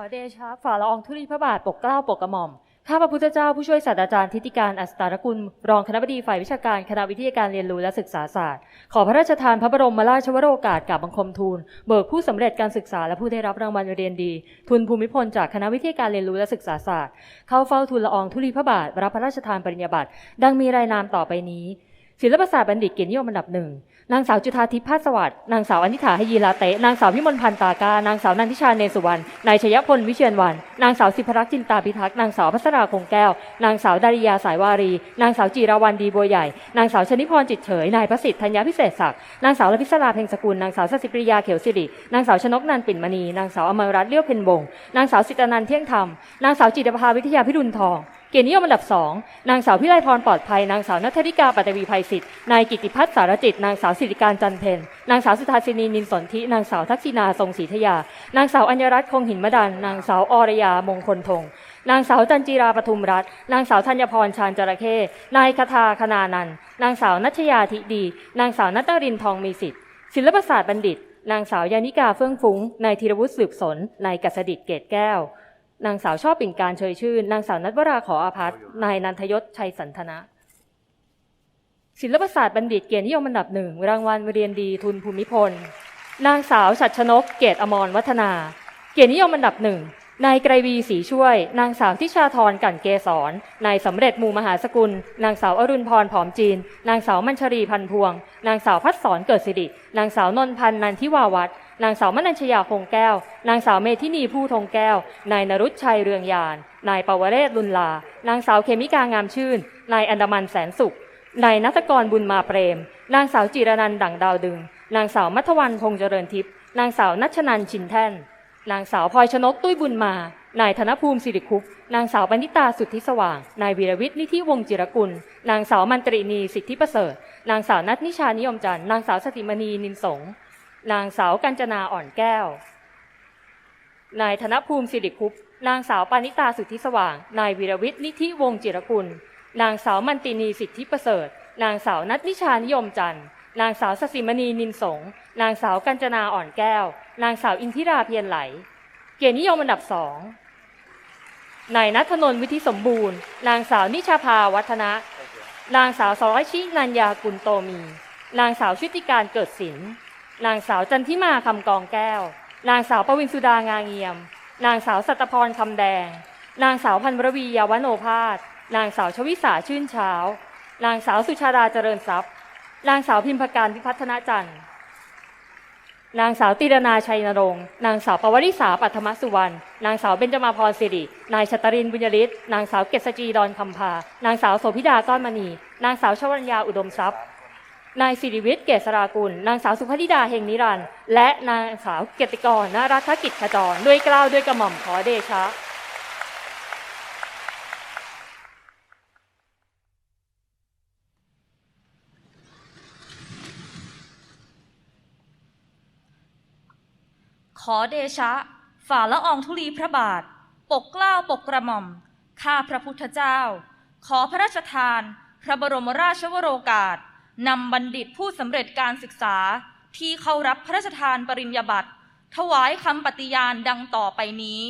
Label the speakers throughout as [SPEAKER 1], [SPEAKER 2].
[SPEAKER 1] อเดชะฝ่าละอองธุลีพระบาทปกเกล้าปกกระหม่อม ข้าพระพุทธเจ้าผู้ช่วยศาสตราจารย์ทิติการอัสตารกุล รองคณบดีฝ่ายวิชาการคณะวิทยาการเรียนรู้และศึกษาศาสตร์ ขอพระราชทานพระบรมราชวโรกาสกราบบังคมทูล เบิกผู้สำเร็จการศึกษาและผู้ได้รับรางวัลเรียนดี ทุนภูมิพลจากคณะวิทยาการเรียนรู้และศึกษาศาสตร์ เข้าเฝ้าทูลละอองธุลีพระบาทรับพระราชทานปริญญาบัตรดังมีรายนามต่อไปนี้ ศิลปศาสตร์บัณฑิตเกียรตินิยมอันดับหนึ่งนางสาวจุธาทิพย์พาสสวัสดิ์นางสาวอนิถาหยีลาเตะนางสาวพิมลพันธ์ตากานางสาวนันทิชาเนสุวรรณนายชยพลวิเชียนวันนางสาวสิพรักษ์จินตาพิทักษ์นางสาวพัสราคงแก้วนางสาวดาริยาสายวารี นางสาวจีราวันดีบัวใหญ่นางสาวชนิพรจิตเฉยนายประสิทธิ์ธัญญาพิเศษศักดิ์นางสาวลพิศราเพ็งสกุลนางสาวสสิปริยาเขียวสิรินางสาวชนกนันปิ่นมณีนางสาวอมรรัตน์เลี้ยวเพ็ญวงศ์นางสาวสิตนันเที่ยงธรรมนางสาวจิตรภาวิทยาพิรุณทอง กียรตินิยมอันดับสองนางสาวพิไลพรปลอดภัยนางสาวนัทธิกาปัตวีภัยศิษย์นายกิติพัฒน์สารจิตนางสาวสิริการจันเพนนางสาวสุธาสินีนินสนธินางสาวทักษิณาทรงศรีธยานางสาวอัญญรัตน์คงหินมดันนางสาวอรยามงคลทงนางสาวจันจีราปทุมรัตน์นางสาวธัญพรชาญจระเข้นายคทาคณานันนางสาวนัชยาธิดี นางสาวนัตรินทองมีสิทธิ์ศิลปศาสตร์บัณฑิต นางสาวยานิกาเฟื่องฟุ้งนายธีรวุฒิสืบสนนายกัสดิตเกตแก้ว นางสาวชอบปิ่นการเชยชื่น นางสาวนัทวราขออาพัฒน์นายนันทยศชัยสันทนะ ศิลปศาสตร์บัณฑิตเกียรตินิยมอันดับหนึ่งรางวัลเรียนดีทุนภูมิพล นางสาวฉัดชนก เกตอมรวัฒนา เกียรตินิยมอันดับหนึ่งนายไกรวีศรีช่วย นางสาวทิชาธรกั่นเกษรนายสำเร็จหมู่มหาสกุล นางสาวอรุณพรผอมจีน นางสาวมัญชรีพันพวง นางสาวพัดสอนเกิดสิริ นางสาวนนพันธ์นันทิวาวัฒ นางสาวมนัญชยาคงแก้ว นางสาวเมธินีผู้ทงแก้ว นายนรุชชัยเรืองยาน นายปวเรศลุนลา นางสาวเคมิกางามชื่น นายอันดามันแสนสุข นายนัทกรบุญมาเปรม นางสาวจิรนันดั่งดาวดึง นางสาวมัทวันพงเจริญทิพย์ นางสาวนัชนันชินแท่น นางสาวพลอยชนกตุ้ยบุญมา นายธนภูมิสิริคุปนางสาวปณิตาสุทธิสว่าง นายวีรวิทย์นิธิวงศ์จิรกุล นางสาวมันตรีนีสิทธิประเสริฐ นางสาวนัทนิชานิยมจันทร์ นางสาวสติมณีนินสง์ นางสาวกัญจนาอ่อนแก้ว นายธนภูมิสิริคุปต์นางสาวปานิตาสุทธิสว่าง นายวีรวิทย์นิธิวงศ์จิรกุล นางสาวมันตินีสิทธิประเสริฐ นางสาวนัทนิชานิยมจันทร์ นางสาวสสิมณีนินสง นางสาวกัญจนาอ่อนแก้ว นางสาวอินทิราเพียรไหล เกียรตินิยมอันดับสอง นายนัทนนท์วิธิสมบูรณ์ นางสาวนิชาภาวัฒนะ นางสาวสรชินัญญากุลโตมี นางสาวชุติการเกิดศิลป์ นางสาวจันทิมาคำกองแก้ว นางสาวปวินสุดางาเงียม นางสาวสัตพรคำแดง นางสาวพันรวียาวโนภาสนางสาวชวิสาชื่นเช้า นางสาวสุชาดาเจริญทรัพย์ นางสาวพิมพการพิพัฒนาจันทร์นางสาวตีรนาชัยนรงค์ นางสาวปวริษาปัทมสุวรรณ นางสาวเบญจมาพรสิริ นายชตรินบุญยฤทธิ์ นางสาวเกษจีดอนคำพา นางสาวโสภิดาก้อนมณี นางสาวชวัญญาอุดมทรัพย์ นายสิริวิทย์เกษรากุล นางสาวสุภธิดาเฮงนิรันดร์และนางสาวเกียรติกรนรัฐกิจขจรด้วยเกล้าวด้วยกระหม่อมขอเดชะ
[SPEAKER 2] ขอเดชะ ฝ่าละอองธุลีพระบาท ปกเกล้าวปกกระหม่อม ข้าพระพุทธเจ้า ขอพระราชทาน พระบรมราชวโรกาส นำบัณฑิตผู้สำเร็จการศึกษาที่เข้ารับพระราชทานปริญญาบัตรถวายคำปฏิญาณดังต่อไปนี้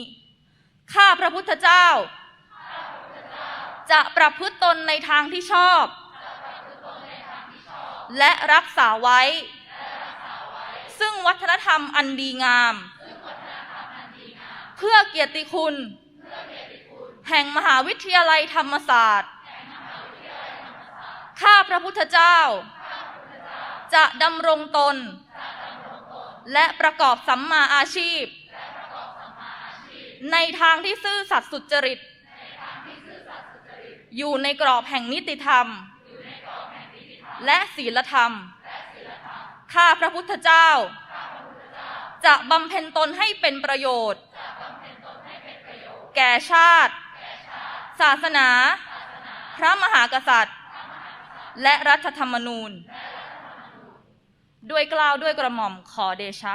[SPEAKER 2] ข้าพระพุทธเจ้า จะประพฤติตนในทางที่ชอบ และรักษาไว้ ซึ่งวัฒนธรรมอันดีงาม เพื่อเกียรติคุณ แห่งมหาวิทยาลัยธรรมศาสตร์ ข้าพระพุทธเจ้า จะดำรงตน และประกอบสัมมาอาชีพ ในทางที่ซื่อสัตย์สุจริต อยู่ในกรอบแห่งนิติธรรม และศีลธรรม ข้าพระพุทธเจ้า จะบำเพ็ญตนให้เป็นประโยชน์ แก่ชาติ ศาสนา พระมหากษัตริย์ และรัฐธรรมนูญ ด้วยกล่าวด้วยกระหม่อมขอเดชะ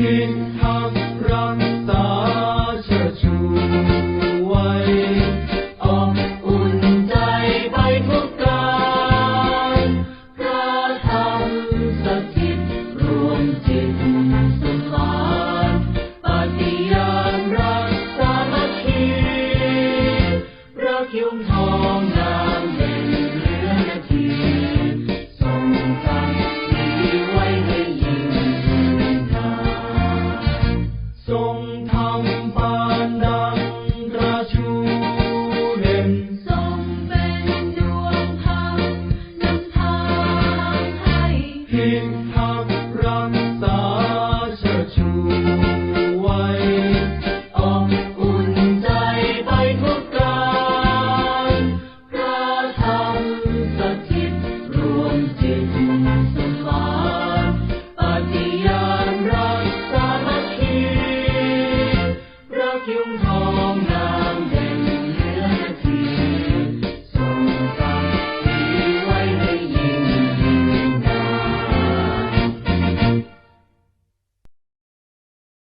[SPEAKER 3] King comes.